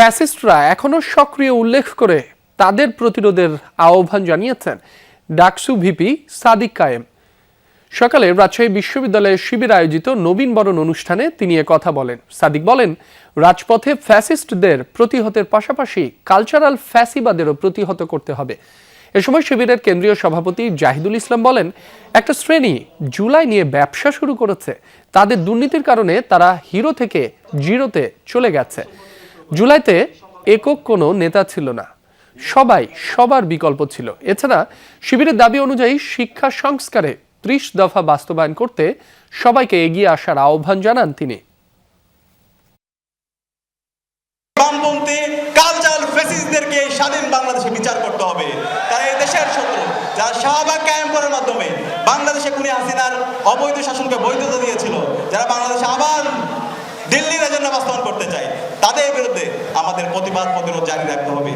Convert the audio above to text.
ফ্যাসিস্টরা এখনও সক্রিয় উল্লেখ করে তাদের প্রতিরোধের আহ্বান জানিয়েছেন ডাকসু ভিপি সাদিক কায়েম। সকালে রাজশাহী বিশ্ববিদ্যালয়ের শিবির আয়োজিত নবীন বরণ অনুষ্ঠানে তিনি কথা বলেন। সাদিক বলেন, রাজপথে ফ্যাসিস্টদের প্রতিহতের পাশাপাশি কালচারাল ফ্যাসিবাদেরও প্রতিহত করতে হবে। এ সময় শিবিরের কেন্দ্রীয় সভাপতি জাহিদুল ইসলাম বলেন, একটা শ্রেণি জুলাই নিয়ে ব্যবসা শুরু করেছে। তাদের দুর্নীতির কারণে তারা হিরো থেকে জিরোতে চলে গেছে। জুলাইতে একক কোনো নেতা ছিল না। সবাই সবার বিকল্প ছিল। এছাড়া শিবিরের দাবি অনুযায়ী শিক্ষা সংস্কারে ত্রিশ দফা বাস্তবায়ন করতে সবাইকে এগিয়ে আসার আহ্বান জানান তিনি। বাংলাদেশে অবৈধ শাসনকে বৈধতা দিয়েছিল, যারা বাংলাদেশে আবার দিল্লির এজেন্ডা বাস্তবায়ন করতে চায়। প্রতিবাদ প্রতিরোধ জারি রাখতে হবে।